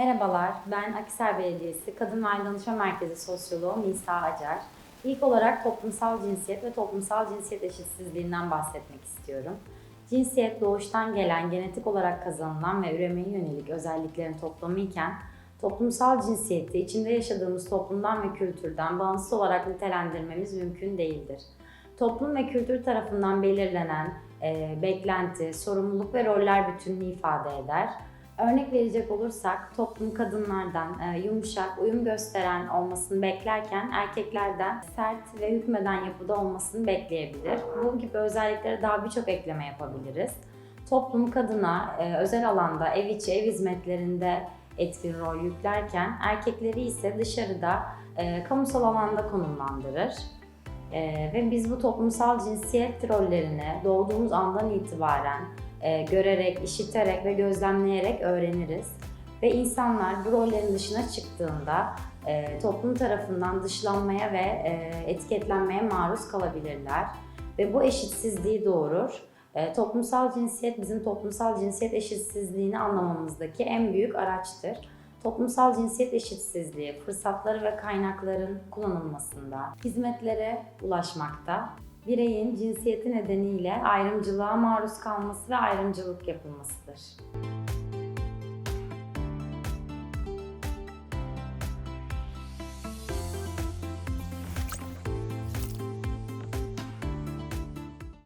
Merhabalar, ben Akisar Belediyesi Kadın ve Danışma Merkezi Sosyoloğu Nisa Acar. İlk olarak toplumsal cinsiyet ve toplumsal cinsiyet eşitsizliğinden bahsetmek istiyorum. Cinsiyet doğuştan gelen, genetik olarak kazanılan ve üremeye yönelik özelliklerin toplamı iken, toplumsal cinsiyeti içinde yaşadığımız toplumdan ve kültürden bağımsız olarak nitelendirmemiz mümkün değildir. Toplum ve kültür tarafından belirlenen e, beklenti, sorumluluk ve roller bütününü ifade eder. Örnek verecek olursak toplum kadınlardan e, yumuşak, uyum gösteren olmasını beklerken erkeklerden sert ve hükmeden yapıda olmasını bekleyebilir. Bu gibi özelliklere daha birçok ekleme yapabiliriz. Toplum kadına e, özel alanda ev içi ev hizmetlerinde etkin rol yüklerken erkekleri ise dışarıda e, kamusal alanda konumlandırır. E, ve biz bu toplumsal cinsiyet rollerini doğduğumuz andan itibaren e, görerek, işiterek ve gözlemleyerek öğreniriz. Ve insanlar bu rollerin dışına çıktığında e, toplum tarafından dışlanmaya ve e, etiketlenmeye maruz kalabilirler. Ve bu eşitsizliği doğurur. E, toplumsal cinsiyet bizim toplumsal cinsiyet eşitsizliğini anlamamızdaki en büyük araçtır. Toplumsal cinsiyet eşitsizliği, fırsatları ve kaynakların kullanılmasında, hizmetlere ulaşmakta, bireyin cinsiyeti nedeniyle ayrımcılığa maruz kalması ve ayrımcılık yapılmasıdır.